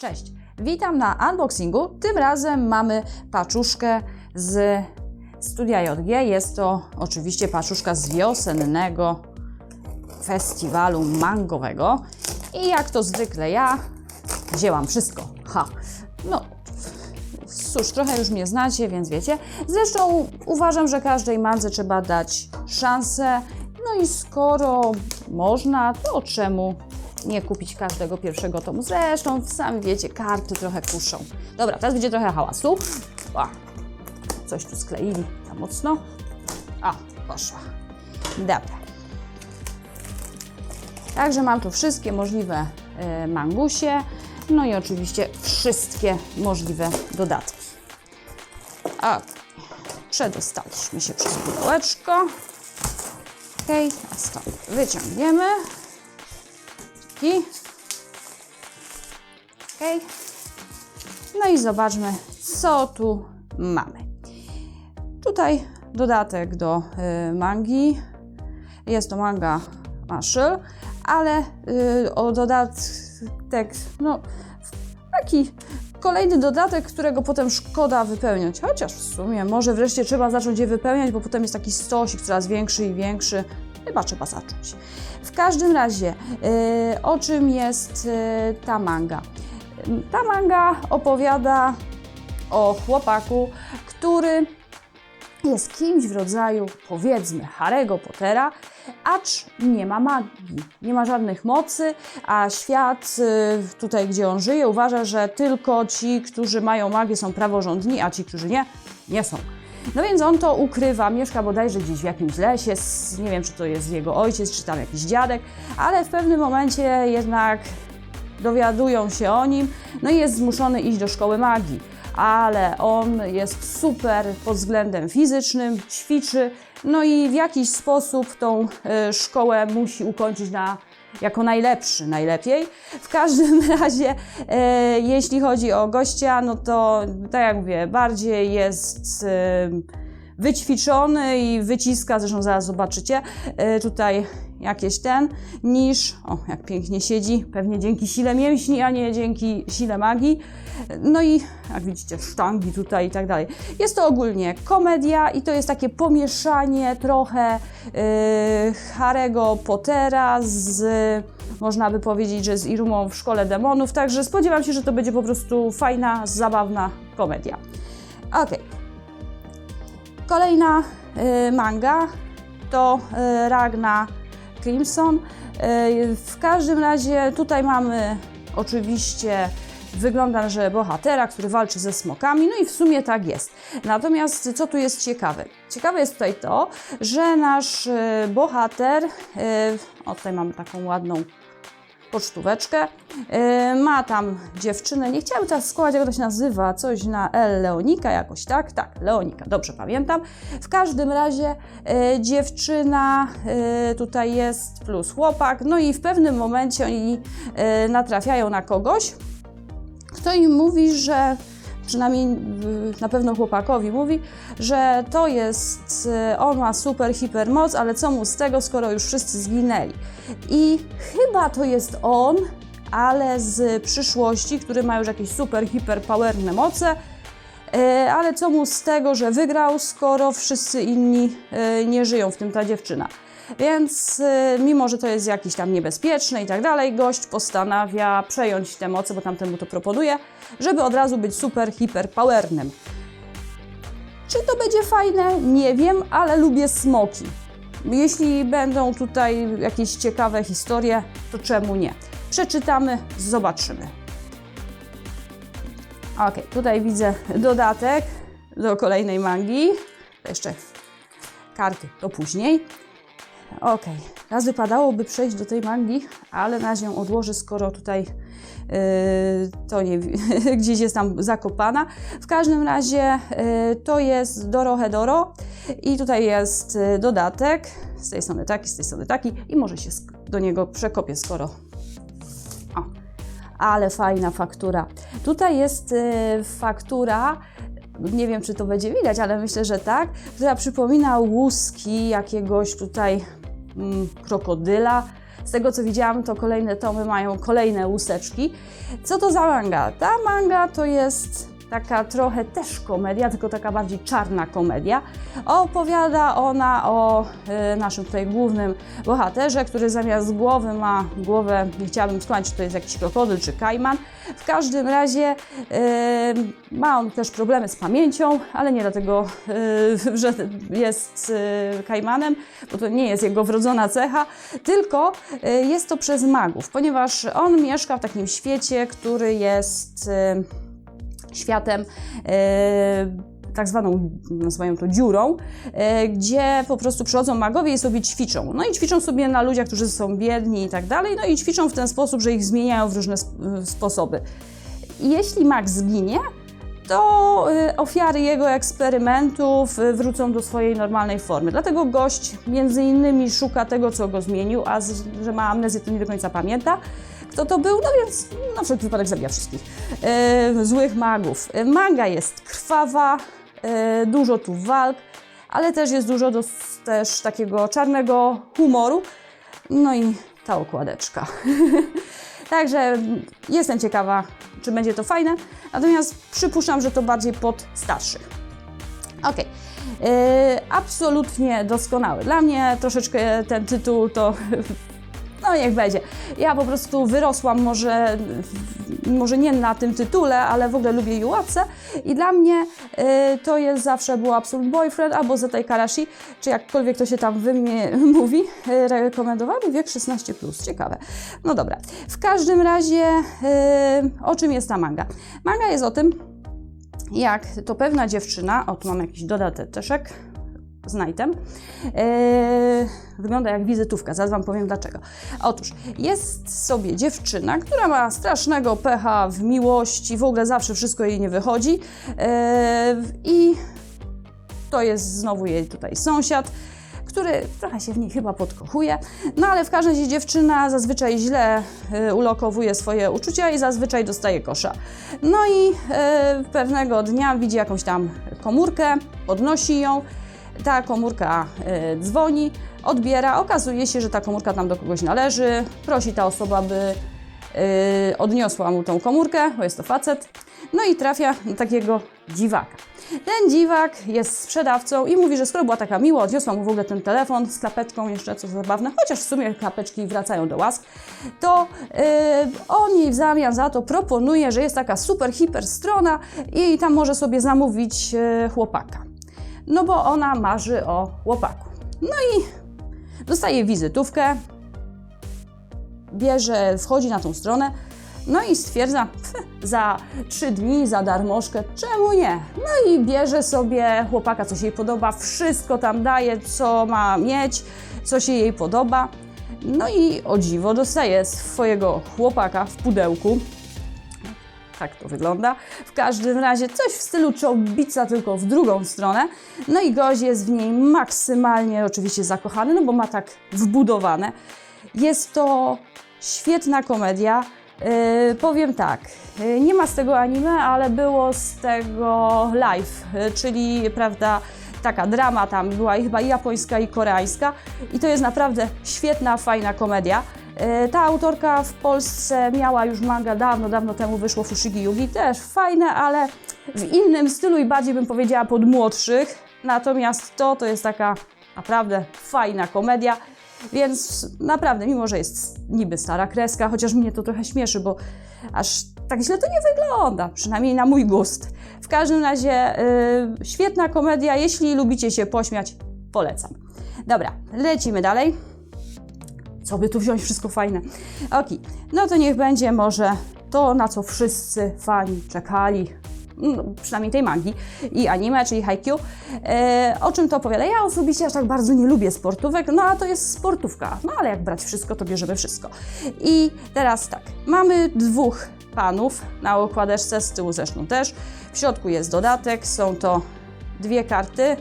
Cześć, witam na unboxingu. Tym razem mamy paczuszkę z Studia JG. Jest to oczywiście paczuszka z wiosennego festiwalu mangowego. I jak to zwykle ja wzięłam wszystko. Ha, no cóż, trochę już mnie znacie, więc wiecie. Zresztą uważam, że każdej mandze trzeba dać szansę. No i skoro można, to czemu nie kupić każdego pierwszego tomu? Zresztą sami wiecie, karty trochę kuszą. Dobra, teraz będzie trochę hałasu. O, coś tu skleili za mocno. O, poszła. Dobra. Także mam tu wszystkie możliwe e, mangusie, no i oczywiście wszystkie możliwe dodatki. Ok, przedostaliśmy się przez pudełeczko. Ok, stąd wyciągniemy. Ok. No i zobaczmy, co tu mamy. Tutaj dodatek do y, mangi. Jest to manga Marshall, ale y, o dodatek, no taki kolejny dodatek, którego potem szkoda wypełniać. Chociaż w sumie może wreszcie trzeba zacząć je wypełniać, bo potem jest taki stosik coraz większy i większy. Chyba trzeba zacząć. W każdym razie, y, o czym jest y, ta manga? Ta manga opowiada o chłopaku, który jest kimś w rodzaju, powiedzmy, Harry'ego Pottera, acz nie ma magii, nie ma żadnych mocy, a świat y, tutaj, gdzie on żyje, uważa, że tylko ci, którzy mają magię, są praworządni, a ci, którzy nie, nie są. No więc on to ukrywa, mieszka bodajże gdzieś w jakimś lesie, nie wiem, czy to jest jego ojciec, czy tam jakiś dziadek, ale w pewnym momencie jednak dowiadują się o nim, no i jest zmuszony iść do szkoły magii. Ale on jest super pod względem fizycznym, ćwiczy, no i w jakiś sposób tą e, szkołę musi ukończyć na, jako najlepszy, najlepiej. W każdym razie, e, jeśli chodzi o gościa, no to tak jak mówię, bardziej jest e, wyćwiczony i wyciska, zresztą zaraz zobaczycie, e, tutaj jakieś ten, niż, o jak pięknie siedzi, pewnie dzięki sile mięśni, a nie dzięki sile magii. No i jak widzicie, sztangi tutaj i tak dalej. Jest to ogólnie komedia i to jest takie pomieszanie trochę yy, Pottera z, można by powiedzieć, że z Irumą w Szkole Demonów, także spodziewam się, że to będzie po prostu fajna, zabawna komedia. Okej. Kolejna y, manga to y, Ragna Crimson. Y, w każdym razie tutaj mamy oczywiście wygląda, że bohatera, który walczy ze smokami, no i w sumie tak jest. Natomiast co tu jest ciekawe? Ciekawe jest tutaj to, że nasz y, bohater, y, o tutaj mamy taką ładną pocztóweczkę. Yy, ma tam dziewczynę, nie chciałabym teraz składać, jak to się nazywa, coś na L, Leonika jakoś, tak? Tak, Leonika, dobrze pamiętam. W każdym razie yy, dziewczyna yy, tutaj jest plus chłopak, no i w pewnym momencie oni natrafiają na kogoś, kto im mówi, że przynajmniej na pewno chłopakowi mówi, że to jest, yy, on ma super, hiper moc, ale co mu z tego, skoro już wszyscy zginęli. I chyba to jest on, ale z przyszłości, który ma już jakieś super, hiper, powerne moce, E, ale co mu z tego, że wygrał, skoro wszyscy inni e, nie żyją, w tym ta dziewczyna. Więc e, mimo, że to jest jakiś tam niebezpieczne i tak dalej, gość postanawia przejąć te moce, bo tamtemu to proponuje, żeby od razu być super, hiper, powernym. Czy to będzie fajne? Nie wiem, ale lubię smoki. Jeśli będą tutaj jakieś ciekawe historie, to czemu nie? Przeczytamy, zobaczymy. Ok, tutaj widzę dodatek do kolejnej mangi. Jeszcze karty to później. Ok, teraz wypadałoby przejść do tej mangi, ale na razie ją odłożę, skoro tutaj yy, to nie, gdzieś jest tam zakopana. W każdym razie yy, to jest Doro Hedoro i tutaj jest yy, dodatek. Z tej strony taki, z tej strony taki i może się do niego przekopię, skoro o, ale fajna faktura. Tutaj jest y, faktura, nie wiem czy to będzie widać, ale myślę, że tak, która przypomina łuski jakiegoś tutaj krokodyla. z tego co widziałam, to kolejne tomy mają kolejne łuseczki. Co to za manga? Ta manga to jest taka trochę też komedia, tylko taka bardziej czarna komedia. Opowiada ona o y, naszym tutaj głównym bohaterze, który zamiast głowy ma głowę, nie chciałabym skłamać, czy to jest jakiś krokodyl czy kajman. W każdym razie y, ma on też problemy z pamięcią, ale nie dlatego, y, że jest kajmanem, bo to nie jest jego wrodzona cecha, tylko jest to przez magów, ponieważ on mieszka w takim świecie, który jest światem e, tak zwaną, nazywają to dziurą, e, gdzie po prostu przychodzą magowie i sobie ćwiczą. No i ćwiczą sobie na ludziach, którzy są biedni i tak dalej, no i ćwiczą w ten sposób, że ich zmieniają w różne sp- sposoby. Jeśli mag zginie, to y, ofiary jego eksperymentów wrócą do swojej normalnej formy. Dlatego gość między innymi szuka tego, co go zmienił, a że ma amnezję, to nie do końca pamięta, kto to był, no więc na wszelki wypadek zabija wszystkich y, złych magów. Y, Manga jest krwawa, y, dużo tu walk, ale też jest dużo dos- też takiego czarnego humoru. No i ta okładeczka. Także jestem ciekawa, czy będzie to fajne, natomiast przypuszczam, że to bardziej pod starszych. Ok. absolutnie doskonały. Dla mnie troszeczkę ten tytuł to. No niech będzie. Ja po prostu wyrosłam może, może nie na tym tytule, ale w ogóle lubię Jułapce i dla mnie y, to jest zawsze był Absolute Boyfriend albo Zetai Karashi, czy jakkolwiek to się tam mówi, y, rekomendowany wiek 16+. Ciekawe. No dobra. W każdym razie y, o czym jest ta manga? Manga jest o tym, jak to pewna dziewczyna, o tu mam jakiś dodateczek z Nightem, e, wygląda jak wizytówka, zaraz Wam powiem dlaczego. Otóż jest sobie dziewczyna, która ma strasznego pecha w miłości, w ogóle zawsze wszystko jej nie wychodzi e, i to jest znowu jej tutaj sąsiad, który trochę się w niej chyba podkochuje. No ale w każdym razie dziewczyna zazwyczaj źle y, ulokowuje swoje uczucia i zazwyczaj dostaje kosza. No i y, pewnego dnia widzi jakąś tam komórkę, podnosi ją. Ta komórka dzwoni, odbiera. Okazuje się, że ta komórka tam do kogoś należy. Prosi ta osoba, by y, odniosła mu tą komórkę, bo jest to facet. No i trafia na takiego dziwaka. Ten dziwak jest sprzedawcą i mówi, że skoro była taka miła, odniosła mu w ogóle ten telefon z klapeczką jeszcze, co zabawne, chociaż w sumie klapeczki wracają do łask, to yy, on jej w zamian za to proponuje, że jest taka super, hiper strona i tam może sobie zamówić yy, chłopaka. No bo ona marzy o chłopaku. No i dostaje wizytówkę, bierze, wchodzi na tą stronę, no i stwierdza, "Pff, za trzy dni, za darmożkę, czemu nie? No i bierze sobie chłopaka, co się jej podoba, wszystko tam daje, co ma mieć, co się jej podoba. No i o dziwo dostaje swojego chłopaka w pudełku. Tak to wygląda. W każdym razie coś w stylu czołbica, tylko w drugą stronę. No i gość jest w niej maksymalnie oczywiście zakochany, no bo ma tak wbudowane. Jest to świetna komedia. Yy, powiem tak, yy, nie ma z tego anime, ale było z tego live, yy, czyli prawda, taka drama tam była i chyba i japońska i koreańska i to jest naprawdę świetna, fajna komedia. Yy, Ta autorka w Polsce miała już manga dawno, dawno temu wyszło Fushigi Yugi, też fajne, ale w innym stylu i bardziej bym powiedziała pod młodszych. Natomiast to to jest taka naprawdę fajna komedia. Więc naprawdę, mimo że jest niby stara kreska, chociaż mnie to trochę śmieszy, bo aż tak źle to nie wygląda, przynajmniej na mój gust. W każdym razie yy, świetna komedia, jeśli lubicie się pośmiać, polecam. Dobra, lecimy dalej. Co by tu wziąć? Wszystko fajne. Ok, no to niech będzie może to, na co wszyscy fani czekali. No, przynajmniej tej mangi i anime, czyli Haikyuu. E, o czym to opowiada? Ja osobiście aż tak bardzo nie lubię sportówek, no a to jest sportówka. No ale jak brać wszystko, to bierzemy wszystko. I teraz tak, mamy dwóch panów na okładeczce, z tyłu zresztą też. W środku jest dodatek, są to dwie karty.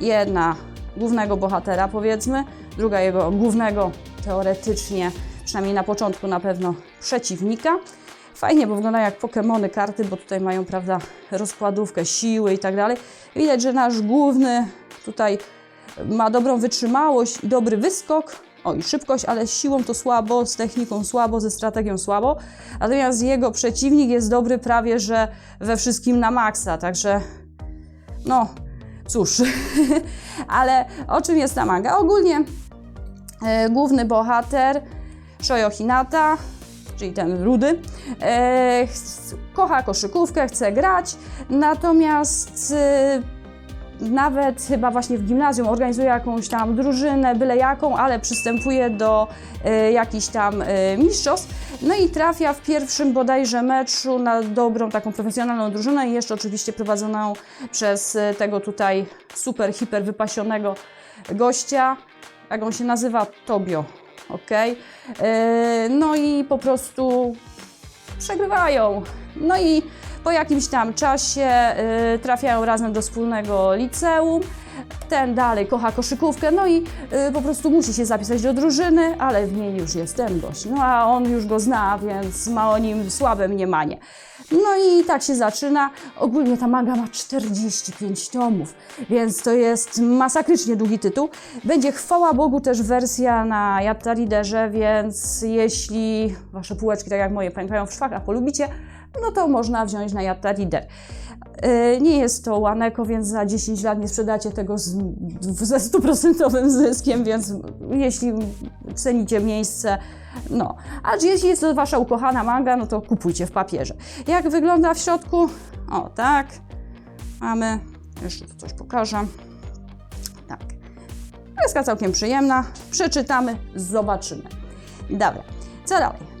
Jedna głównego bohatera, powiedzmy, druga jego głównego, teoretycznie, przynajmniej na początku na pewno, przeciwnika. Fajnie, bo wyglądają jak Pokemony karty, bo tutaj mają, prawda, rozkładówkę, siły i tak dalej. Widać, że nasz główny tutaj ma dobrą wytrzymałość i dobry wyskok, Oj, szybkość, ale z siłą to słabo, z techniką słabo, ze strategią słabo. Natomiast jego przeciwnik jest dobry prawie, że we wszystkim na maksa, także no cóż. ale o czym jest ta manga? Ogólnie główny bohater Shoyo Hinata, czyli ten rudy, e, ch- kocha koszykówkę, chce grać, natomiast e, nawet chyba właśnie w gimnazjum organizuje jakąś tam drużynę, byle jaką, ale przystępuje do e, jakichś tam e, mistrzostw. No i trafia w pierwszym bodajże meczu na dobrą taką profesjonalną drużynę i jeszcze oczywiście prowadzoną przez e, tego tutaj super, hiper wypasionego gościa. Jak on się nazywa? Tobio. Ok. No i po prostu przegrywają. No i po jakimś tam czasie y, trafiają razem do wspólnego liceum. Ten dalej kocha koszykówkę, no i y, po prostu musi się zapisać do drużyny, ale w niej już jest ten gość. No a on już go zna, więc ma o nim słabe mniemanie. No i tak się zaczyna. Ogólnie ta manga ma 45 tomów, więc to jest masakrycznie długi tytuł. Będzie chwała Bogu też wersja na Yatta Readerze, więc jeśli wasze półeczki, tak jak moje, pękają w szwach, a polubicie, no to można wziąć na Yatta Reader. Yy, Nie jest to łaneko, więc za 10 lat nie sprzedacie tego z, ze stuprocentowym zyskiem, więc jeśli cenicie miejsce, no. A jeśli jest to wasza ukochana manga, no to kupujcie w papierze. Jak wygląda w środku? O, tak. Mamy, jeszcze tu coś pokażę. Tak. Kreska całkiem przyjemna. Przeczytamy, zobaczymy. Dobra, co dalej?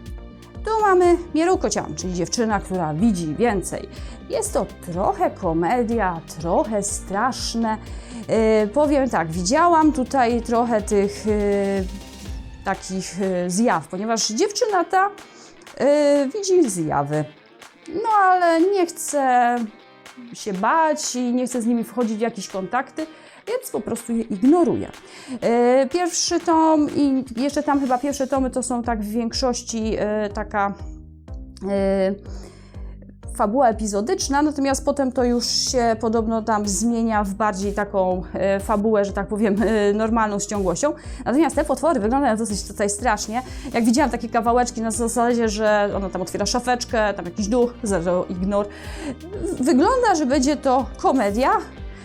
Tu mamy Mieru Kocian, czyli dziewczyna, która widzi więcej. Jest to trochę komedia, trochę straszne. Yy, powiem tak, widziałam tutaj trochę tych yy, takich yy, zjaw, ponieważ dziewczyna ta yy, widzi zjawy. No ale nie chce się bać i nie chce z nimi wchodzić w jakieś kontakty, więc po prostu je ignoruje. E, Pierwszy tom i jeszcze tam chyba pierwsze tomy to są tak w większości e, taka e, fabuła epizodyczna, natomiast potem to już się podobno tam zmienia w bardziej taką fabułę, że tak powiem, normalną z ciągłością. Natomiast te potwory wyglądają dosyć tutaj strasznie. Jak widziałam takie kawałeczki na zasadzie, że ona tam otwiera szafeczkę, tam jakiś duch, zero ignor. Wygląda, że będzie to komedia,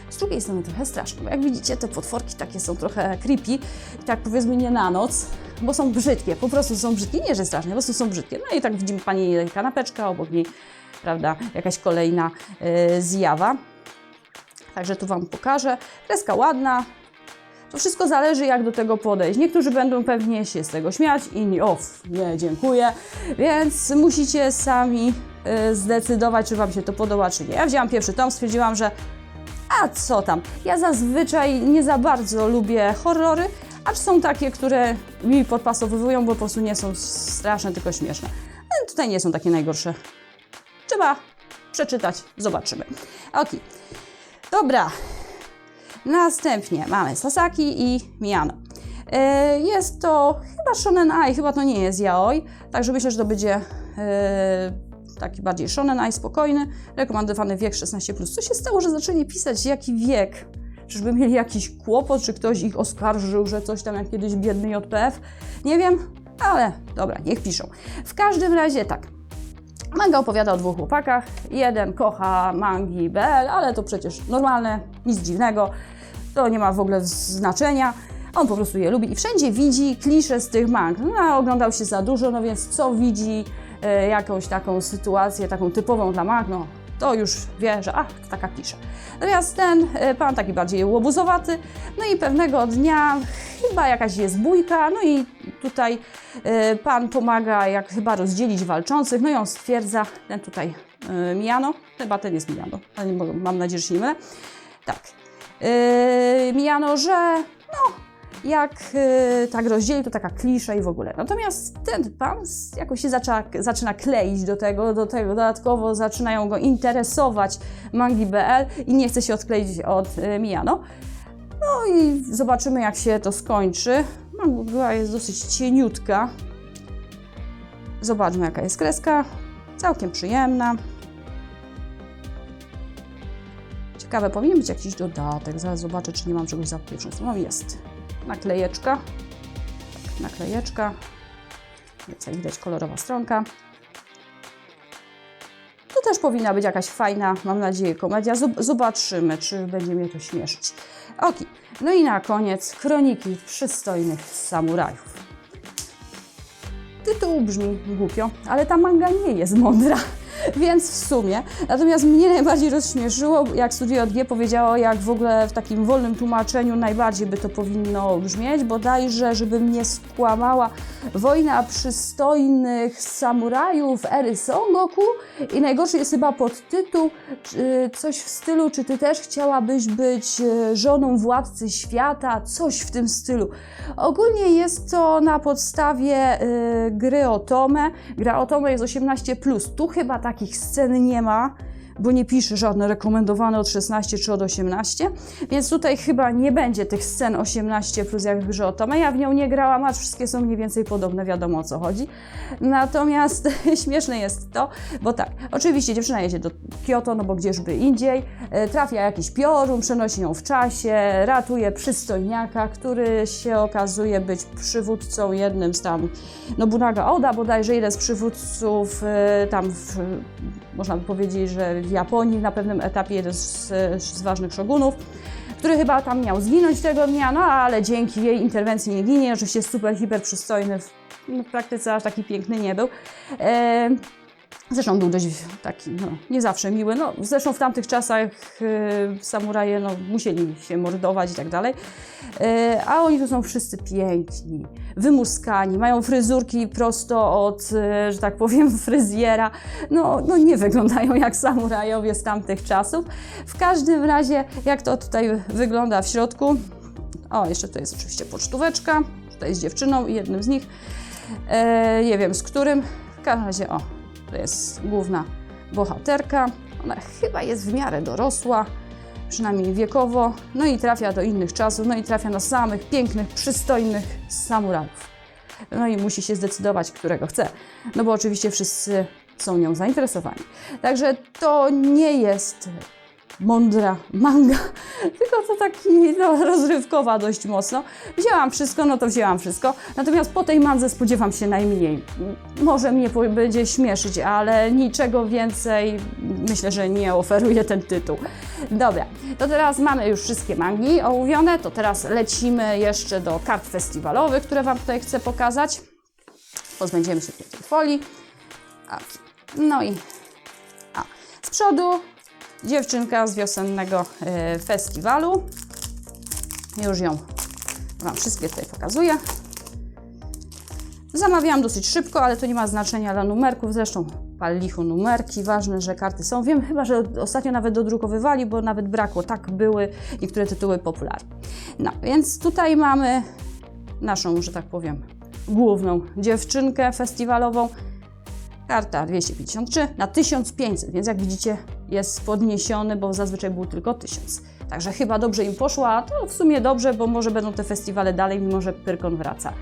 z drugiej strony trochę straszne, bo jak widzicie, te potworki takie są trochę creepy, tak powiedzmy nie na noc, bo są brzydkie, po prostu są brzydkie, nie że strasznie, po prostu są brzydkie. No i tak widzimy pani kanapeczka, obok niej, prawda, jakaś kolejna y, zjawa. Także tu Wam pokażę. Kreska ładna. To wszystko zależy, jak do tego podejść. Niektórzy będą pewnie się z tego śmiać, inni off, nie, dziękuję. Więc musicie sami y, zdecydować, czy Wam się to podoba, czy nie. Ja wzięłam pierwszy tom, stwierdziłam, że a co tam? Ja zazwyczaj nie za bardzo lubię horrory, acz są takie, które mi podpasowują, bo po prostu nie są straszne, tylko śmieszne. Ale tutaj nie są takie najgorsze. Trzeba przeczytać, zobaczymy. Ok, dobra. Następnie mamy Sasaki i Miyano. E, Jest to chyba Shonen Ai, chyba to nie jest yaoi, także myślę, że to będzie e, taki bardziej Shonen Ai, spokojny, rekomendowany wiek 16+. Co się stało, że zaczęli pisać jaki wiek? Czyżby mieli jakiś kłopot, czy ktoś ich oskarżył, że coś tam jak kiedyś biedny JPF? Nie wiem, ale dobra, niech piszą. W każdym razie tak. Manga opowiada o dwóch chłopakach. Jeden kocha mangi BL, ale to przecież normalne, nic dziwnego. To nie ma w ogóle znaczenia. On po prostu je lubi i wszędzie widzi klisze z tych mang. No, a oglądał się za dużo, no więc co widzi jakąś taką sytuację, taką typową dla mang, no to już wie, że ach, taka klisza. Natomiast ten e, pan taki bardziej łobuzowaty, no i pewnego dnia chyba jakaś jest bójka, no i tutaj e, pan pomaga jak chyba rozdzielić walczących, no i on stwierdza, ten tutaj e, Mijano, chyba ten jest Mijano, mam nadzieję, że nie mylę, tak, e, Mijano, że no, jak y, tak rozdzieli, to taka klisza i w ogóle. Natomiast ten pan jakoś się zaczyna, zaczyna kleić do tego, do tego dodatkowo zaczynają go interesować mangi BL i nie chce się odkleić od y, Miyano. No i zobaczymy, jak się to skończy. Manga jest dosyć cieniutka. Zobaczmy, jaka jest kreska. Całkiem przyjemna. Ciekawe, powinien być jakiś dodatek. Zaraz zobaczę, czy nie mam czegoś za pierwszą stroną. Jest naklejeczka. naklejeczka. Więc jak widać kolorowa stronka. To też powinna być jakaś fajna, mam nadzieję, komedia. Zob- Zobaczymy, czy będzie mnie to śmieszyć. Ok, no i na koniec kroniki przystojnych samurajów. Tytuł brzmi głupio, ale ta manga nie jest mądra, więc w sumie. Natomiast mnie najbardziej rozśmieszyło, jak Studio JG powiedziało, jak w ogóle w takim wolnym tłumaczeniu najbardziej by to powinno brzmieć, bodajże, żeby mnie skłamała wojna przystojnych samurajów ery Songoku i najgorszy jest chyba podtytuł coś w stylu, czy ty też chciałabyś być e, żoną władcy świata, coś w tym stylu. Ogólnie jest to na podstawie y, gry o Tomę. Gra o Tomę jest 18+. Tu chyba takich scen nie ma, bo nie pisze żadne rekomendowane od 16 czy od 18, więc tutaj chyba nie będzie tych scen 18 plus jak w grze o Tomę. Ja w nią nie grałam, a wszystkie są mniej więcej podobne, wiadomo o co chodzi. Natomiast śmieszne jest to, bo tak, oczywiście dziewczyna jedzie do Kyoto, no bo gdzieżby indziej, e, trafia jakiś piorun, przenosi ją w czasie, ratuje przystojniaka, który się okazuje być przywódcą jednym z tam Nobunaga Oda, bodajże jeden z przywódców e, tam w, można by powiedzieć, że w Japonii na pewnym etapie jeden z, z ważnych szogunów, który chyba tam miał zginąć tego dnia, no ale dzięki jej interwencji nie ginie, oczywiście super, hiper przystojny, w, w praktyce aż taki piękny nie był. E, Zresztą był dość taki, no, nie zawsze miły. No, zresztą w tamtych czasach e, samuraje no, musieli się mordować i tak dalej. E, a oni tu są wszyscy piękni, wymuskani, mają fryzurki prosto od, e, że tak powiem, fryzjera. No, no nie wyglądają jak samurajowie z tamtych czasów. W każdym razie, jak to tutaj wygląda w środku. O, jeszcze tutaj jest oczywiście pocztóweczka. Tutaj z dziewczyną i jednym z nich. Nie wiem z którym. W każdym razie, o, to jest główna bohaterka. Ona chyba jest w miarę dorosła, przynajmniej wiekowo. No i trafia do innych czasów, no i trafia na samych pięknych, przystojnych samurajów. No i musi się zdecydować, którego chce. No bo oczywiście wszyscy są nią zainteresowani. Także to nie jest mądra manga, tylko to taki no, rozrywkowa dość mocno. Wzięłam wszystko, no to wzięłam wszystko. Natomiast po tej mandze spodziewam się najmniej. Może mnie będzie śmieszyć, ale niczego więcej myślę, że nie oferuje ten tytuł. Dobra, to teraz mamy już wszystkie mangi omówione, to teraz lecimy jeszcze do kart festiwalowych, które Wam tutaj chcę pokazać. Pozbędziemy się tej folii. No i a, z przodu dziewczynka z wiosennego e, festiwalu. Już ją Wam wszystkie tutaj pokazuję. Zamawiałam dosyć szybko, ale to nie ma znaczenia dla numerków. Zresztą pal lichu numerki, ważne, że karty są. Wiem chyba, że ostatnio nawet dodrukowywali, bo nawet brakło. Tak były niektóre tytuły popularne. No, więc tutaj mamy naszą, że tak powiem, główną dziewczynkę festiwalową. Karta 253 na 1500, więc jak widzicie jest podniesiony, bo zazwyczaj był tylko 1000. Także chyba dobrze im poszło, a to w sumie dobrze, bo może będą te festiwale dalej, mimo że Pyrkon wraca.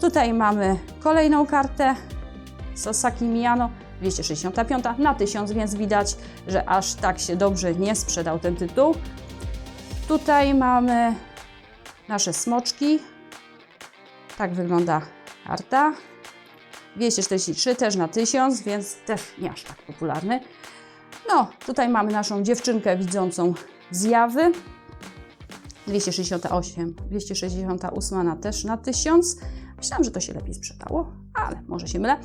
Tutaj mamy kolejną kartę Sosaki Miyano 265 na 1000, więc widać, że aż tak się dobrze nie sprzedał ten tytuł. Tutaj mamy nasze smoczki. Tak wygląda karta. 243 też na 1000, więc też nie aż tak popularny. No, tutaj mamy naszą dziewczynkę widzącą zjawy. 268, 268 na też na 1000. Myślałam, że to się lepiej sprzedało, ale może się mylę.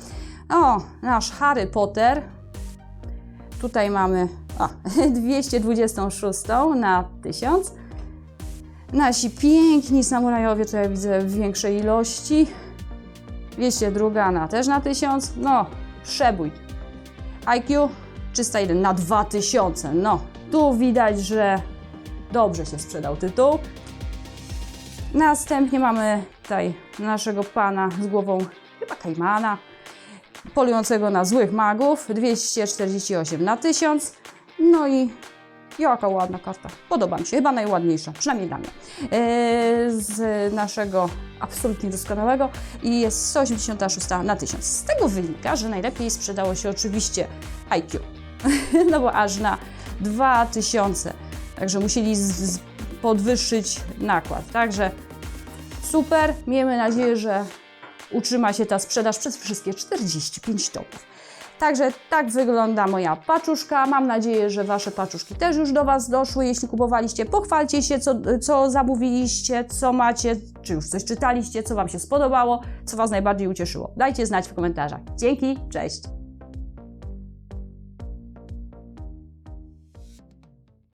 O, nasz Harry Potter. Tutaj mamy a, 226 na 1000. Nasi piękni samurajowie, tutaj widzę w większej ilości. 202 na też na 1000. No, przebój. IQ 301 na 2000. No, tu widać, że dobrze się sprzedał tytuł. Następnie mamy tutaj naszego pana z głową chyba Kajmana, polującego na złych magów. 248 na 1000. No i jaka ładna karta. Podoba mi się, chyba najładniejsza, przynajmniej dla mnie. Yy, z naszego absolutnie doskonałego i jest 186 na 1000. Z tego wynika, że najlepiej sprzedało się oczywiście IQ, no bo aż na 2000. Także musieli podwyższyć nakład. Także super. Miejmy nadzieję, że utrzyma się ta sprzedaż przez wszystkie 45 tomów. Także tak wygląda moja paczuszka. Mam nadzieję, że Wasze paczuszki też już do Was doszły. Jeśli kupowaliście, pochwalcie się, co, co zamówiliście, co macie, czy już coś czytaliście, co Wam się spodobało, co Was najbardziej ucieszyło. Dajcie znać w komentarzach. Dzięki, cześć!